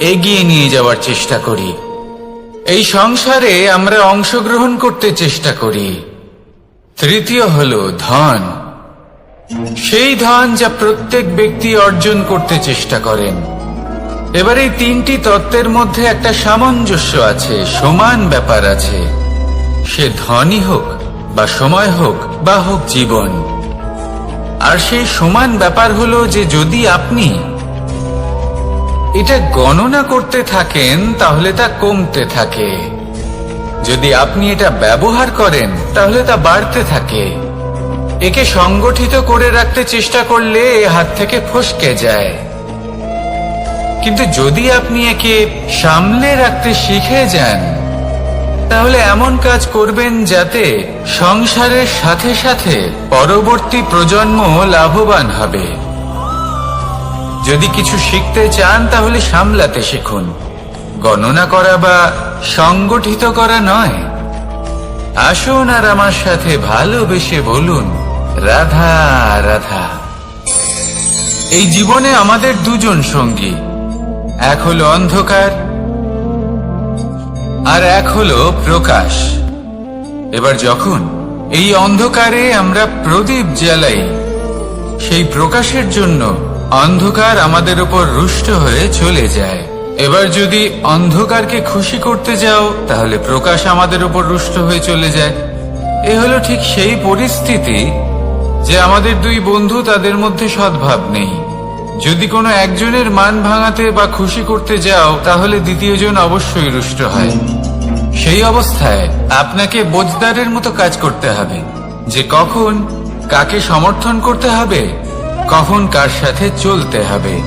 এগিয়ে নিয়ে যাওয়ার চেষ্টা করি। এই সংসারে আমরা অংশগ্রহণ করতে চেষ্টা করি। তৃতীয় হল ধন। সেই ধন যা প্রত্যেক ব্যক্তি অর্জন করতে চেষ্টা করেন। এবার এই তিনটি তত্ত্বের মধ্যে একটা সামঞ্জস্য আছে, সমান ব্যাপার আছে। সে ধনই হোক, বা সময় হোক, বা হোক জীবন। আর সেই সমান ব্যাপার হলো যে যদি আপনি এটা গণনা করতে থাকেন, তাহলে তা কমতে থাকে। যদি আপনি এটা ব্যবহার করেন, তাহলে তা বাড়তে থাকে। একে সংগঠিত করে রাখতে চেষ্টা করলে এ হাত থেকে ফসকে যায়। কিন্তু যদি আপনি একে সামলে রাখতে শিখে যান, তাহলে এমন কাজ করবেন যাতে সংসারের সাথে সাথে পরবর্তী প্রজন্ম লাভবান হবে। যদি কিছু শিখতে চান, তাহলে সামলাতে শিখুন। গণনা করা বা সংগঠিত করা নয়। আসুন আর আমার সাথে ভালোবেসে বলুন, রাধা রাধা। এই জীবনে আমাদের দুজন সঙ্গী। এক হলো অন্ধকার, আর এক হলো প্রকাশ। এবার যখন এই অন্ধকারে আমরা প্রদীপ জ্বালাই, সেই প্রকাশের জন্য অন্ধকার আমাদের উপর রুষ্ট হয়ে চলে যায়। এবার যদি অন্ধকারকে খুশি করতে যাও, তাহলে প্রকাশ আমাদের উপর রুষ্ট হয়ে চলে যায়। এ হলো ঠিক সেই পরিস্থিতি যে আমাদের দুই বন্ধু তাদের মধ্যে সদ্ভাব নেই। যদি কোনো একজনের মান ভাঙাতে বা খুশি করতে যাও, তাহলে দ্বিতীয়জন অবশ্যই রুষ্ট হয়। সেই অবস্থায় আপনাকে বোঝদারের মতো কাজ করতে হবে। যে কখন কাকে সমর্থন করতে হবে কখন কার সাথে চলতে হবে।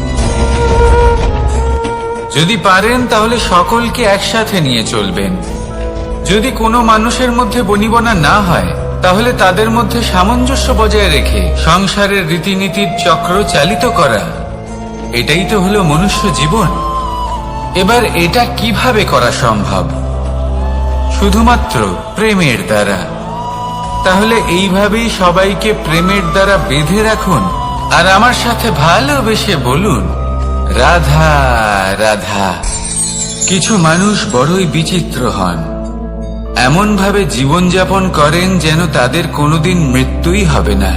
যদি পারেন, তাহলে সকলকে একসাথে নিয়ে চলবেন। যদি কোনো মানুষের মধ্যে বনিবনা না হয়, তাহলে তাদের মধ্যে সামঞ্জস্য বজায় রেখে সংসারের রীতিনীতির চক্র চালিত করা। এটাই তো হলো মনুষ্য জীবন। এবার এটা কীভাবে করা সম্ভব? শুধুমাত্র প্রেমের দ্বারা। তাহলে এইভাবেই সবাইকে প্রেমের দ্বারা বেঁধে রাখুন। আর আমার সাথে ভালোবেসে বলুন, রাধা রাধা। কিছু মানুষ বড়ই বিচিত্র হন। এমন ভাবে জীবনযাপন করেন যেন তাদের কোনোদিন মৃত্যুই হবে না।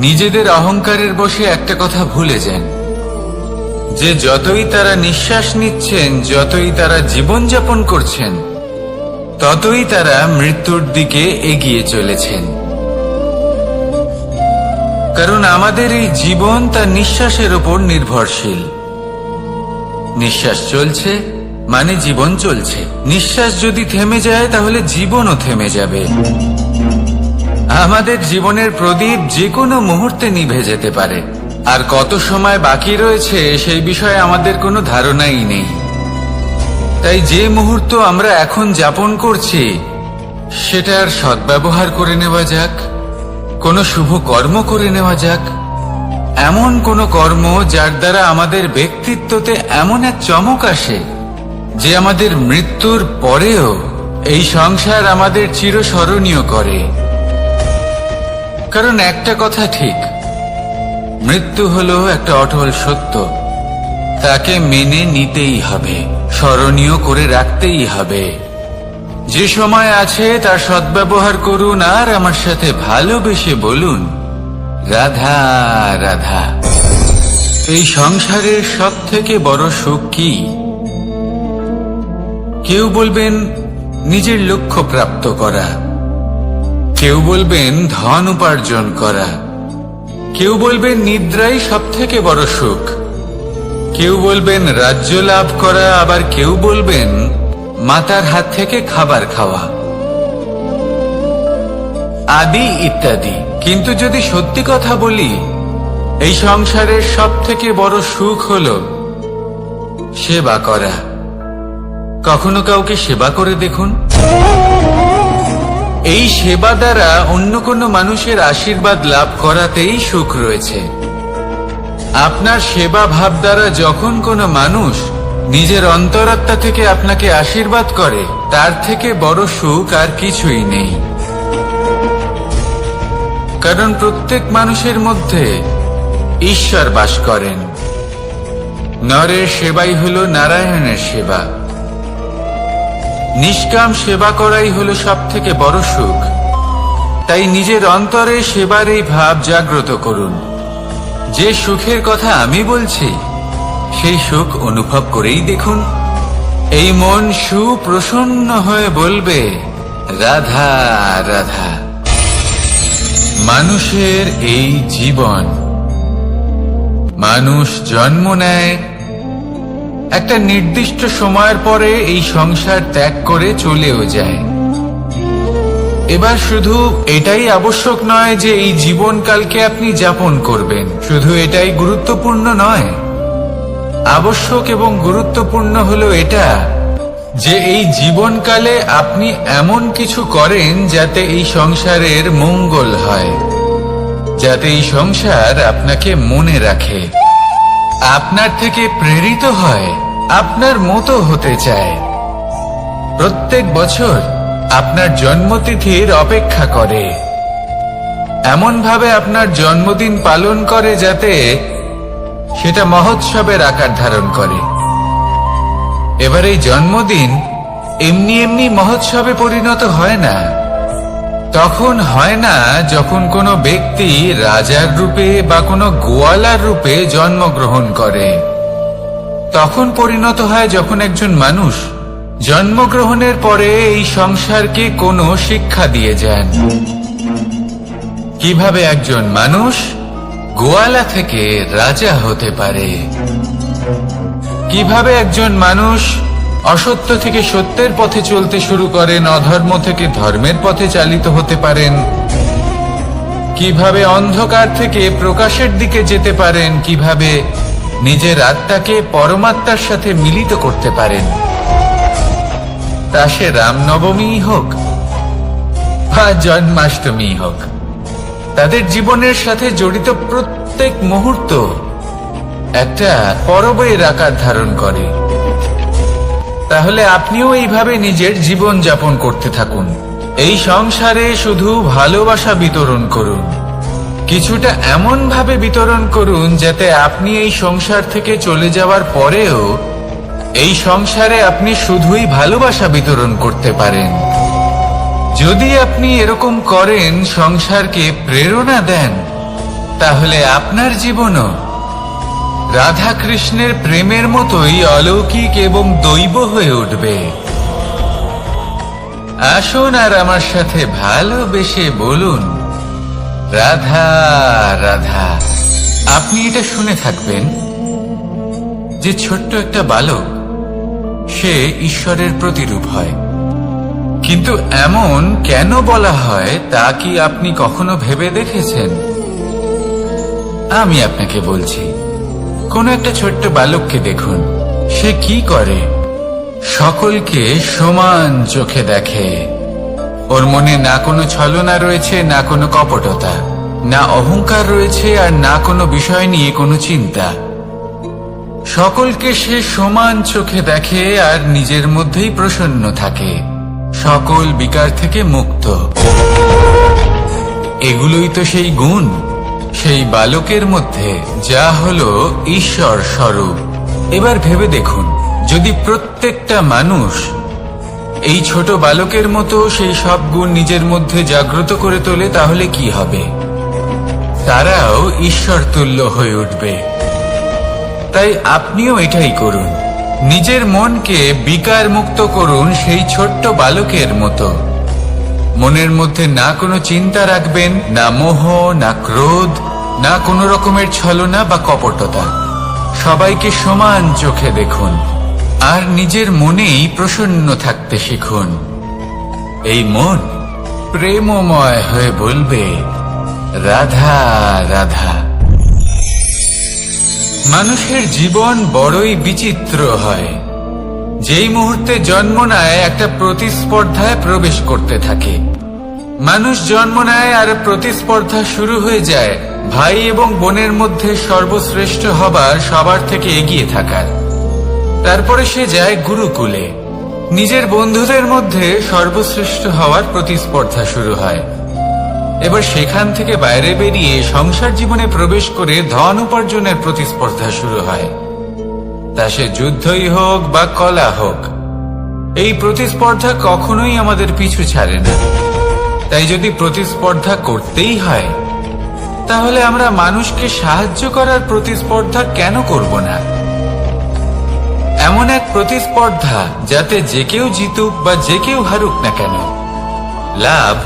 নিজেদের অহংকারের বসে একটা কথা ভুলে যান। যে যতই তারা নিঃশ্বাস নিচ্ছেন, যতই তারা জীবনযাপন করছেন, ততই তারা মৃত্যুর দিকে এগিয়ে চলেছেন। কারণ আমাদের এই জীবন তার নিঃশ্বাসের ওপর নির্ভরশীল। নিঃশ্বাস চলছে মানে জীবন চলছে। নিঃশ্বাস যদি থেমে যায়, তাহলে জীবনও থেমে যাবে। আমাদের জীবনের প্রদীপ যে কোনো মুহূর্তে নিভে যেতে পারে। আর কত সময় বাকি রয়েছে, সেই বিষয়ে আমাদের কোনো ধারণাই নেই। তাই যে মুহূর্ত আমরা এখন যাপন করছি, সেটার সদ্ব্যবহার করে নেওয়া যাক। কোনো শুভ কর্ম করে নেওয়া যাক। এমন কোনো কর্ম যার দ্বারা আমাদের ব্যক্তিত্বতে এমন এক চমক আসে যে আমাদের মৃত্যুর পরেও এই সংসার আমাদের চিরস্মরণীয় করে। কারণ একটা কথা ঠিক, মৃত্যু হলো একটা অটল সত্য। তাকে মেনে নিতেই হবে, স্মরণীয় করে রাখতেই হবে। যে সময় আছে, তার সদ্ব্যবহার করুন আর আমার সাথে ভালোবেসে বলুন, রাধা রাধা। এই সংসারের সব থেকে বড় সুখ কি? কেউ বলবেন, নিজের লক্ষ্য প্রাপ্ত করা। কেউ বলবেন, ধন উপার্জন করা। কেউ বলবেন, নিদ্রাই সব থেকে বড় সুখ। কেউ বলবেন, রাজ্য লাভ করা। আবার কেউ বলবেন মাতার হাত থেকে খাবার খাওয়া। আদি ইত্যাদি। কিন্তু যদি সত্যি কথা বলি, এই সংসারের সব থেকে বড় সুখ হল সেবা করা। কখনো কাউকে সেবা করে দেখুন। এই সেবা দ্বারা অন্য কোনো মানুষের আশীর্বাদ লাভ করাতেই সুখ রয়েছে। আপনার সেবা ভাব দ্বারা যখন কোনো মানুষ নিজের অন্তরাত্মা থেকে আপনাকে আশীর্বাদ করে, তার থেকে বড় সুখ আর কিছুই নেই। কারণ প্রত্যেক মানুষের মধ্যে ঈশ্বর বাস করেন। নরের সেবাই হল নারায়ণের সেবা। নিষ্কাম সেবা করাই হলো সব থেকে বড় সুখ। তাই নিজের অন্তরে সেবার এই ভাব জাগ্রত করুন। যে সুখের কথা আমি বলছি সেই সুখ অনুভব করেই দেখুন। এই মন সুপ্রসন্ন হয়ে বলবে, রাধা রাধা। মানুষের এই জীবন। মানুষ জন্ম নেয় একটা নির্দিষ্ট সময়ের পরে এই সংসার ত্যাগ করে চলেও যায়। এবার শুধু এটাই আবশ্যক নয় যে এই জীবনকালকে আপনি যাপন করবেন। শুধু এটাই গুরুত্বপূর্ণ নয় আবশ্যক এবং গুরুত্বপূর্ণ হলো এটা যে এই জীবনকালে আপনি এমন কিছু করেন যাতে এই সংসারের মঙ্গল হয়, যাতে এই সংসার আপনাকে মনে রাখে, আপনার থেকে প্রেরিত হয়, আপনার মতো হতে চায়। প্রত্যেক বছর আপনার জন্মতিথির অপেক্ষা করে। এমন ভাবে আপনার জন্মদিন পালন করে যাতে সেটা মহোৎসবের আকার ধারণ করে। এবার এই জন্মদিন এমনি এমনি মহোৎসবে পরিণত হয় না। তখন হয় না যখন কোনো ব্যক্তি রাজার রূপে বা কোনো গোয়ালার রূপে জন্মগ্রহণ করে। তখন পরিণত হয় যখন একজন মানুষ জন্মগ্রহণের পরে এই সংসারকে কোনো শিক্ষা দিয়ে যান। কীভাবে একজন মানুষ গোয়ালা থেকে রাজা হতে পারে। কীভাবে একজন মানুষ অসত্য থেকে সত্যের পথে চলতে শুরু করেন, অধর্ম থেকে ধর্মের পথে চালিত হতে পারেন, কীভাবে অন্ধকার থেকে প্রকাশের দিকে যেতে পারেন, কীভাবে নিজের আত্মাকে পরমাত্মার সাথে মিলিত করতে পারেন। তা সে রামনবমী হোক বা জন্মাষ্টমী হোক। তাদের জীবনের সাথে জড়িত প্রত্যেক মুহূর্ত একটা পরবের আকার ধারণ করে। তাহলে আপনিও এইভাবে নিজের জীবন যাপন করতে থাকুন। এই সংসারে শুধু ভালোবাসা বিতরণ করুন। কিছুটা এমন ভাবে বিতরণ করুন যাতে আপনি এই সংসার থেকে চলে যাওয়ার পরেও এই সংসারে আপনি শুধুই ভালোবাসা বিতরণ করতে পারেন। যদি আপনি এরকম করেন, সংসারকে প্রেরণা দেন, তাহলে আপনার জীবনও রাধা কৃষ্ণের প্রেমের মতোই অলৌকিক এবং দৈব হয়ে উঠবে। আসুন আর আমার সাথে ভালোবেসে বলুন, রাধা রাধা, আপনি এটা শুনে থাকবেন যে ছোট্ট একটা বালক, সে ঈশ্বরের প্রতিরূপ হয়। কিন্তু এমন কেন বলা হয় তা কি আপনি কখনো ভেবে দেখেছেন? আমি আপনাকে বলছি, কোন একটা ছোট্ট বালককে দেখুন, সে কি করে? সকলকে সমান চোখে দেখে। ওর মনে না কোনো ছলনা রয়েছে, না কোনো কপটতা, না অহংকার রয়েছে, আর না কোনো বিষয় নিয়ে কোনো চিন্তা। সকলকে সে সমান চোখে দেখে, আর নিজের মধ্যেই প্রসন্ন থাকে। সকল বিকার থেকে মুক্ত। এগুলোই তো সেই গুণ, সেই বালকের মধ্যে, যা হলো ঈশ্বর স্বরূপ। এবার ভেবে দেখুন, যদি প্রত্যেকটা মানুষ এই ছোট বালকের মতো সেই সব গুণ নিজের মধ্যে জাগ্রত করে তোলে, তাহলে কি হবে? তারাও ঈশ্বর তুল্য হয়ে উঠবে। তাই আপনিও এটাই করুন। নিজের মনকে বিকার মুক্ত করুন সেই ছোট্ট বালকের মতো। মনের মধ্যে না কোনো চিন্তা রাখবেন, না মোহ, না ক্রোধ, না কোনো রকমের ছলনা বা কপটতা। সবাইকে সমান চোখে দেখুন, আর নিজের মনেই প্রসন্ন থাকতে শিখুন। এই মন প্রেমময় হয়ে বলবে, রাধা রাধা। মানুষের জীবন বড়ই বিচিত্র হয়। যেই মুহূর্তে জন্ম নেয়, একটা প্রতিস্পর্ধায় প্রবেশ করতে থাকে। মানুষ জন্ম নেয় আর প্রতিস্পর্ধা শুরু হয়ে যায়। ভাই এবং বোনের মধ্যে সর্বশ্রেষ্ঠ হবার, সবার থেকে এগিয়ে থাকার। তারপরে সে যায় গুরুকুলে। নিজের বন্ধুদের মধ্যে সর্বশ্রেষ্ঠ হওয়ার প্রতিস্পর্ধা শুরু হয়। এবার সেখান থেকে বাইরে বেরিয়ে সংসার জীবনে প্রবেশ করে ধন উপার্জনের প্রতিস্পর্ধা শুরু হয়। তা সে যুদ্ধই হোক বা কলা হোক, এই প্রতিস্পর্ধা কখনোই আমাদের পিছু ছাড়ে না। তাই যদি প্রতিস্পর্ধা করতেই হয়, তাহলে আমরা মানুষকে সাহায্য করার প্রতিস্পর্ধা কেন করব না? এমন এক প্রতিস্পর্ধা যাতে যে কেউ জিতুক বা যে কেউ হারুক না কেন, লাভ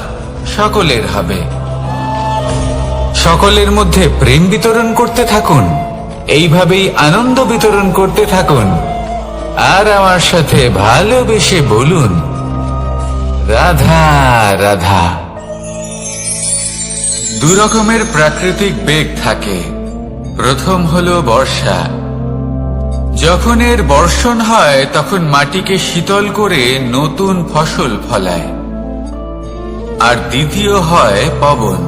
সকলের হবে। সকলের মধ্যে প্রেম বিতরণ করতে থাকুন। এইভাবেই আনন্দ বিতরণ করতে থাকুন। আর আমার সাথে ভালোবেসে বলুন, রাধা রাধা। দু রকমের প্রাকৃতিক বেগ থাকে। প্রথম হলো বর্ষা। যখন এর বর্ষণ হয়, তখন মাটিকে শীতল করে নতুন ফসল ফলায়। আর দ্বিতীয় হয় পবন,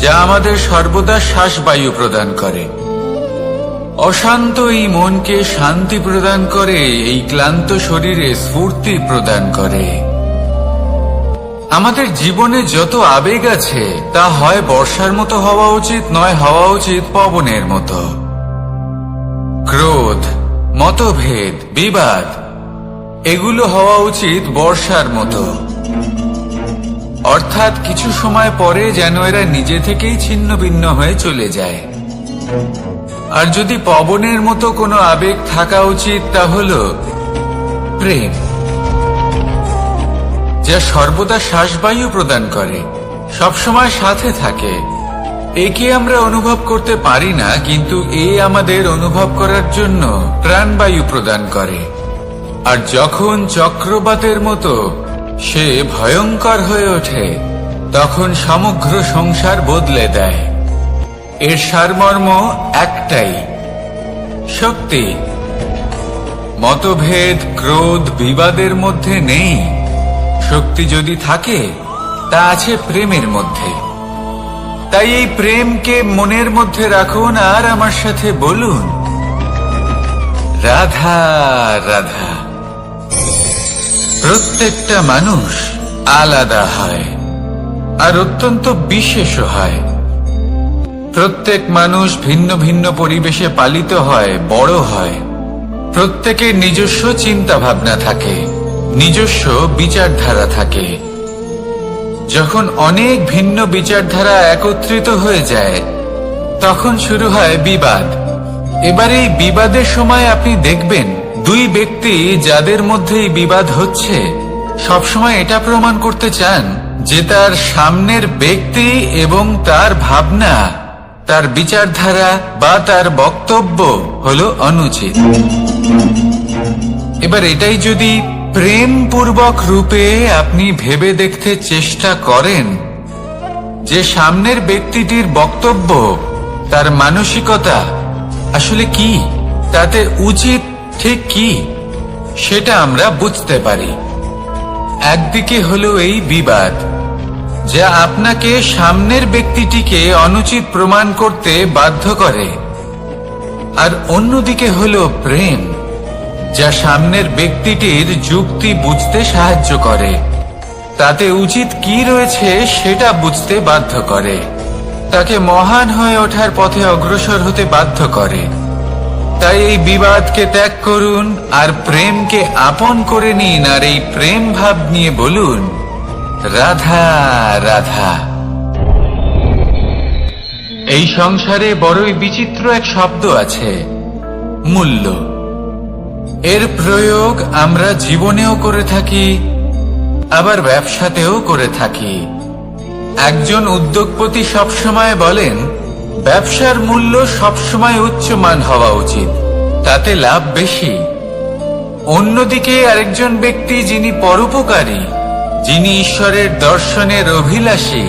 যা আমাদের সর্বদা শ্বাসবায়ু প্রদান করে। অশান্ত এই মনকে শান্তি প্রদান করে, এই ক্লান্ত শরীরে স্ফূর্তি প্রদান করে। আমাদের জীবনে যত আবেগ আছে, তা হয় বর্ষার মতো হওয়া উচিত, নয় হওয়া উচিত পবনের মতো। ক্রোধ, মতভেদ, বিবাদ, এগুলো হওয়া উচিত বর্ষার মতো। অর্থাৎ কিছু সময় পরে যেন এরা নিজে থেকেই ছিন্ন ভিন্ন হয়ে চলে যায়। আর যদি পবনের মতো কোনো আবেগ থাকা উচিত তা হল প্রেম, যা সর্বদা শ্বাসবায়ু প্রদান করে, সবসময় সাথে থাকে। একে আমরা অনুভব করতে পারি না, কিন্তু এ আমাদের অনুভব করার জন্য প্রাণবায়ু প্রদান করে। আর যখন চক্রবাতের মতো সে ভয়ঙ্কর হয়ে ওঠে। তখন সমগ্র সংসার বদলে দেয়। এর সারমর্ম একটাই, শক্তি। মতভেদ, ক্রোধ, বিবাদের মধ্যে নেই। শক্তি যদি থাকে, তা আছে প্রেমের মধ্যে। তাই এই প্রেমকে মনের মধ্যে রাখুন আর আমার সাথে বলুন, রাধা রাধা। প্রত্যেকটা মানুষ আলাদা হয় আর অত্যন্ত বিশেষ হয়। প্রত্যেক মানুষ ভিন্ন ভিন্ন পরিবেশে পালিত হয়, বড় হয়। প্রত্যেকের নিজস্ব চিন্তা ভাবনা থাকে, নিজস্ব বিচারধারা থাকে। যখন অনেক ভিন্ন বিচারধারা একত্রিত হয়ে যায়, তখন শুরু হয় বিবাদ। এবার এই বিবাদের সময় আপনি দেখবেন দুই ব্যক্তি যাদের মধ্যে এই বিবাদ হচ্ছে, সবসময় এটা প্রমাণ করতে চান যে তার সামনের ব্যক্তি এবং তার ভাবনা, তার বিচারধারা বা তার বক্তব্য হলো অনুচিত। এবার এটাই যদি প্রেম পূর্বক রূপে আপনি ভেবে দেখতে চেষ্টা করেন, যে সামনের ব্যক্তিটির বক্তব্য, তার মানসিকতা আসলে কি, তাতে উচিত ঠিক কি? সেটা আমরা বুঝতে পারি। একদিকে হলো এই বিবাদ, যা আপনাকে সামনের ব্যক্তিটিকে অনুচিত প্রমাণ করতে বাধ্য করে, আর অন্যদিকে হলো প্রেম, যা সামনের ব্যক্তিটির যুক্তি বুঝতে সাহায্য করে। তাতে উচিত কি রয়েছে সেটা বুঝতে বাধ্য করে। তাকে মহান হয়ে ওঠার পথে অগ্রসর হতে বাধ্য করে। তাই এই বিবাদকে ত্যাগ করুন আর প্রেমকে আপন করে নিন আর এই প্রেম ভাব নিয়ে বলুন, রাধা রাধা। এই সংসারে বড়ই বিচিত্র এক শব্দ আছে, মূল্য। এর প্রয়োগ আমরা জীবনেও করে থাকি, আবার ব্যবসাতেও করে থাকি। একজন উদ্যোগপতি সবসময় বলেন ব্যবসার মূল্য সবসময় উচ্চমান হওয়া উচিত। তাতে লাভ বেশি। অন্যদিকে আরেকজন ব্যক্তি যিনি পরোপকারী, যিনি ঈশ্বরের দর্শনের অভিলাষী,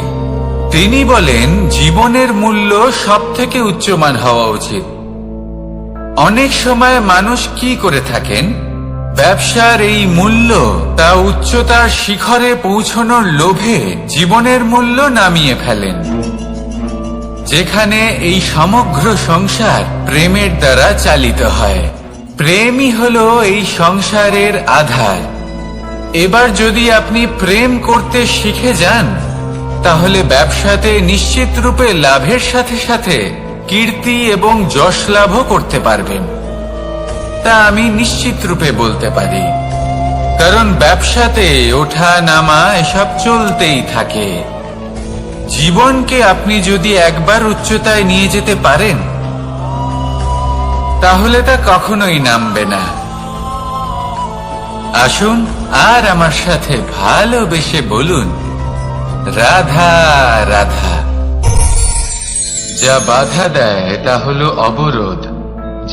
তিনি বলেন, জীবনের মূল্য সব থেকে উচ্চমান হওয়া উচিত। অনেক সময় মানুষ কি করে থাকেন? ব্যবসার এই মূল্য তা উচ্চতার শিখরে পৌঁছনোর লোভে জীবনের মূল্য নামিয়ে ফেলেন। যেখানে এই সমগ্র সংসার প্রেমের দ্বারা চালিত হয়। প্রেমই হলো এই সংসারের আধার। এবার যদি আপনি প্রেম করতে শিখে যান, তাহলে ব্যবসাতে নিশ্চিত রূপে লাভের সাথে সাথে কীর্তি এবং যশ লাভও করতে পারবেন। তা আমি নিশ্চিত রূপে বলতে পারি। কারণ ব্যবসাতে ওঠা নামা এসব চলতেই থাকে। জীবনকে আপনি যদি একবার উচ্চতায় নিয়ে যেতে পারেন, তাহলে তা কখনোই নামবে না। আসুন আর আমার সাথে ভালোবেসে বলুন, রাধা রাধা। যা বাধা দেয় তা হলো অবরোধ,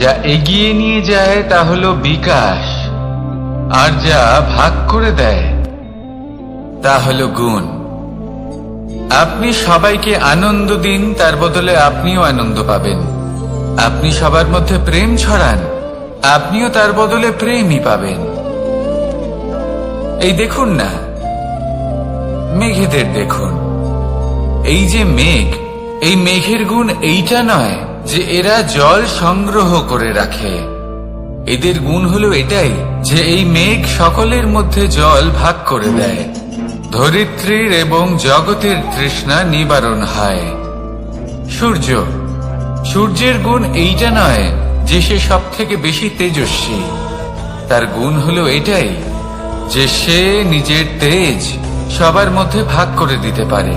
যা এগিয়ে নিয়ে যায় তা হলো বিকাশ, আর যা ভাগ করে দেয় তা হলো গুণ। আপনি সবাইকে আনন্দ দিন, তার বদলে আপনিও আনন্দ পাবেন। আপনি সবার মধ্যে প্রেম ছড়ান, আপনিও তার বদলে প্রেমই পাবেন। এই দেখুন না, মেঘেদের দেখুন। এই যে মেঘ, এই মেঘের গুণ এইটা নয় যে এরা জল সংগ্রহ করে রাখে। এদের গুণ হলো এটাই যে এই মেঘ সকলের মধ্যে জল ভাগ করে দেয়। ধরিত্রীর এবং জগতের তৃষ্ণা নিবারণ হয়। সূর্য, সূর্যের গুণ এইটা নয় যে সে সব থেকে বেশি তেজস্বী। তার গুণ হলো এটাই যে সে নিজের তেজ সবার মধ্যে ভাগ করে দিতে পারে।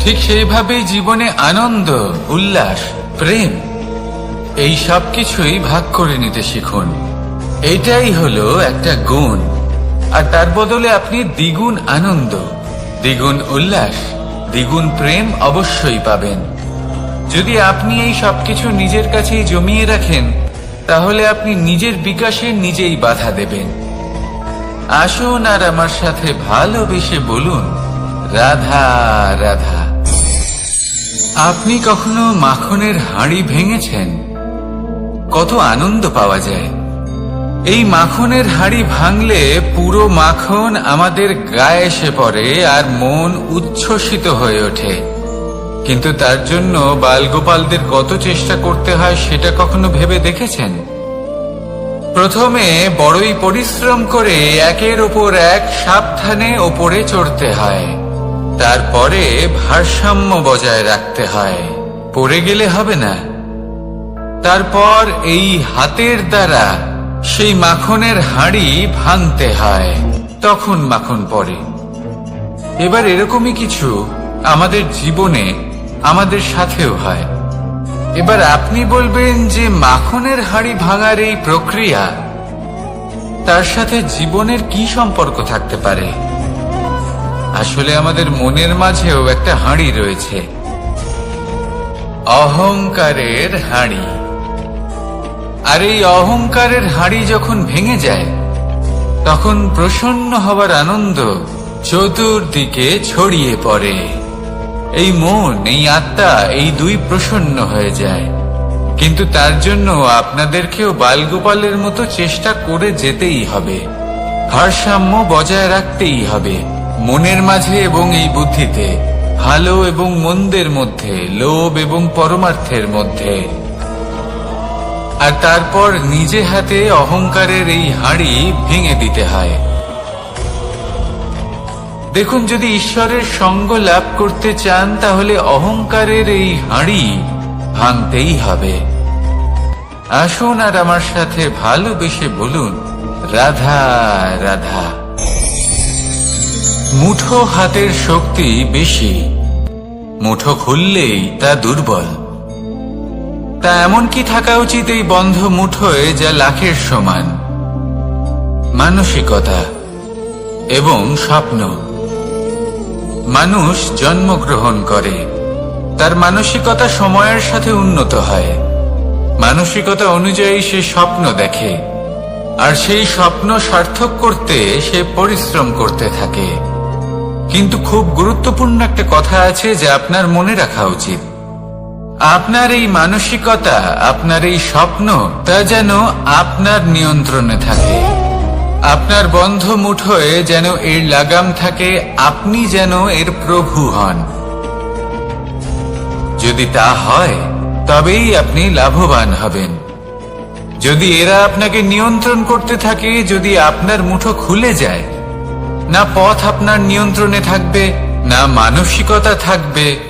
ঠিক সেইভাবেই জীবনে আনন্দ, উল্লাস, প্রেম, এই সব কিছুই ভাগ করে নিতে শিখুন। এটাই হলো একটা গুণ। আর তার বদলে আপনি দ্বিগুণ আনন্দ, দ্বিগুণ উল্লাস, দ্বিগুণ প্রেম অবশ্যই পাবেন। যদি আপনি এই সবকিছু নিজের কাছেই জমিয়ে রাখেন, তাহলে আপনি নিজের বিকাশে নিজেই বাধা দেবেন। আসুন আর আমার সাথে ভালোবেসে বলুন, রাধা রাধা। আপনি কখনো মাখনের হাঁড়ি ভেঙেছেন? কত আনন্দ পাওয়া যায়। এই মাখনের হাঁড়ি ভাঙলে পুরো মাখন আমাদের গায়ে এসে পড়ে আর মন উচ্ছ্বসিত হয়ে ওঠে। কিন্তু তার জন্য বালগোপালদের কত চেষ্টা করতে হয় সেটা কখনো ভেবে দেখেছেন? প্রথমে বড়ই পরিশ্রম করে একের ওপর এক সাবধানে ওপরে চড়তে হয়। তারপরে ভারসাম্য বজায় রাখতে হয়। পড়ে গেলে হবে না। তারপর এই হাতের দ্বারা সেই মাখনের হাঁড়ি ভাঙতে হয়, তখন মাখন পড়ে। এবার এরকমই কিছু আমাদের জীবনে, আমাদের সাথেও হয়। এবার আপনি বলবেন যে মাখনের হাঁড়ি ভাঙার এই প্রক্রিয়া, তার সাথে জীবনের কি সম্পর্ক থাকতে পারে? আসলে আমাদের মনের মাঝেও একটা হাঁড়ি রয়েছে। অহংকারের হাঁড়ি। আর এই অহংকারের হাঁড়ি যখন ভেঙে যায়, তখন প্রসন্ন হবার আনন্দ চতুর্দিকে ছড়িয়ে পড়ে। এই মন, এই আত্মা, এই দুই প্রসন্ন হয়ে যায়। কিন্তু তার জন্য আপনাদেরকেও বালগোপালের মতো চেষ্টা করে যেতেই হবে। ভারসাম্য বজায় রাখতেই হবে, মনের মাঝে এবং এই বুদ্ধিতে, ভালো এবং মন্দের মধ্যে, লোভ এবং পরমার্থের মধ্যে। আর তারপর নিজে হাতে অহংকারের এই হাঁড়ি ভেঙে দিতে হয়। দেখুন, যদি ঈশ্বরের সঙ্গ লাভ করতে চান, তাহলে অহংকারের এই হাঁড়ি ভাঙতেই হবে। আসুন আর আমার সাথে ভালোবেসে বলুন, রাধা রাধা। মুঠো হাতের শক্তি বেশি, মুঠো খুললেই তা দুর্বল। তা এমন কি থাকা উচিত এই বন্ধ মুঠোয় যা লাখের সমান? মানসিকতা এবং স্বপ্ন। মানুষ জন্মগ্রহণ করে। তার মানসিকতা সময়ের সাথে উন্নত হয়। মানসিকতা অনুযায়ী সে স্বপ্ন দেখে। আর সেই স্বপ্ন সার্থক করতে সে পরিশ্রম করতে থাকে। কিন্তু খুব গুরুত্বপূর্ণ একটা কথা আছে যা আপনার মনে রাখা উচিত। আপনার এই মানসিকতা, আপনার এই স্বপ্ন, তা যেন আপনার নিয়ন্ত্রণে থাকে। আপনার বন্ধ মুঠোয় যেন এর লাগাম থাকে, আপনি যেন এর প্রভু হন। যদি তা হয়, তবেই আপনি লাভবান হবেন। যদি এরা আপনাকে নিয়ন্ত্রণ করতে থাকে, যদি আপনার মুঠো খুলে যায়, না পথ আপনার নিয়ন্ত্রণে থাকবে, না মানসিকতা থাকবে